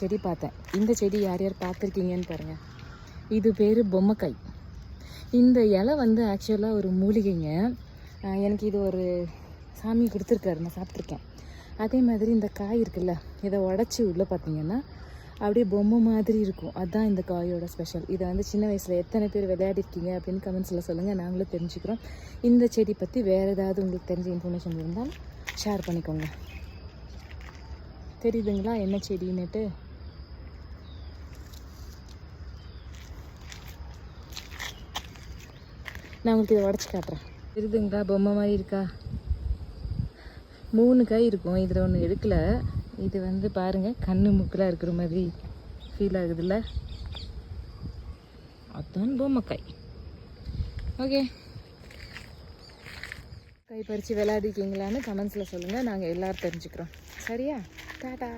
செடி பார்த்தேன். இந்த செடி யார் யார் பார்த்துருக்கீங்கன்னு பாருங்கள் இது பேர் பொம்மைக்காய். இந்த இலை வந்து ஆக்சுவலாக ஒரு மூலிகைங்க. எனக்கு இது ஒரு சாமி கொடுத்துருக்காரு. நான் சாப்பிட்ருக்கேன் அதே மாதிரி இந்த காய் இருக்குல்ல இதை உடச்சி உள்ளே பார்த்தீங்கன்னா அப்படியே பொம்மை மாதிரி இருக்கும். அதுதான் இந்த காயோட ஸ்பெஷல் இதை வந்து சின்ன வயசில் எத்தனை பேர் விளையாடிருக்கீங்க அப்படின்னு கமெண்ட்ஸில் சொல்லுங்கள் நாங்களும் தெரிஞ்சுக்கிறோம். இந்த செடி பற்றி வேறு ஏதாவது உங்களுக்கு தெரிஞ்ச இன்ஃபர்மேஷன் இருந்தால் ஷேர் பண்ணிக்கோங்க. தெரியுதுங்களா? என்ன செடின்னுட்டு? நான் உங்களுக்கு இதை உடச்சி காட்டுறேன். தெரியுதுங்களா பொம்மை மாதிரி இருக்கா? மூணு காய் இருக்கும். இதில் ஒன்று எடுக்கல. இது வந்து பாருங்கள் கண்ணு முக்கலாக இருக்கிற மாதிரி ஃபீல் ஆகுதுல்ல? அதான் பொம்மைக்காய் ஓகே. கை பறித்து விளையாடிருக்கீங்களான்னு கமெண்ட்ஸில் சொல்லுங்கள் நாங்கள் எல்லோரும் தெரிஞ்சுக்கிறோம். சரியா? டாடா.